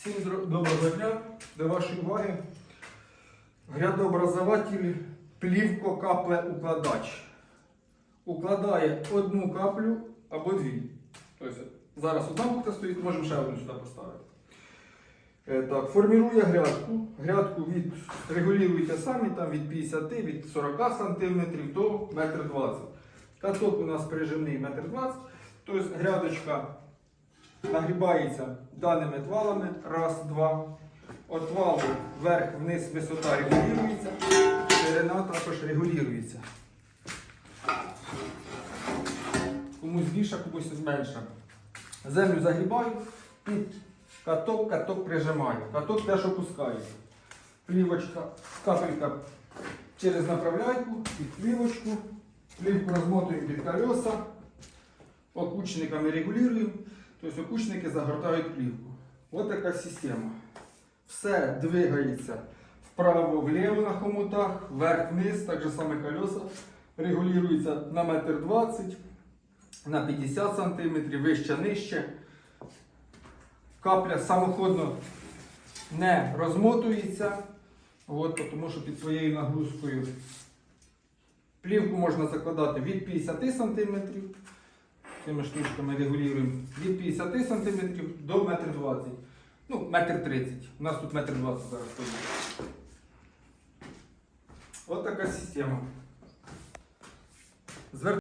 Всім доброго дня. До вашої уваги. Грядообразователь плівко-каплеукладач. Укладає одну каплю або дві. Тобто зараз одна бухта стоїть, можемо ще одну сюди поставити. Е, Так, формірує грядку. Грядку від, регулюєте самі там від 50, від 40 см до 1,20 м. Каток у нас прижимний 1,20 м. Тобто грядочка нагрібається даними твалами. Раз, два. Отвалу вверх-вниз висота регулюється. Ширина також регулюється. Комусь більше, комусь менше. Землю загрібаю і каток, каток прижимаю. Каток теж опускається. Плівочка, капелька через направляйку, під плівочку. Плівку розмотуємо під колеса. Окучниками регулюємо. Тобто окучники загортають плівку. Ось така система. Все двигається вправо-вліво на хомутах, вверх-вниз, так же саме колеса регулюються на 1,20 м, на 50 см, вище, нижче. Капля самоходно не розмотується, от, тому що під своєю нагрузкою плівку можна закладати від 50 см. Цими штучками регулюємо від 50 см до 1,20 м. Ну, 1,30 м. У нас тут 1,20 м зараз стоїть. Ось така система.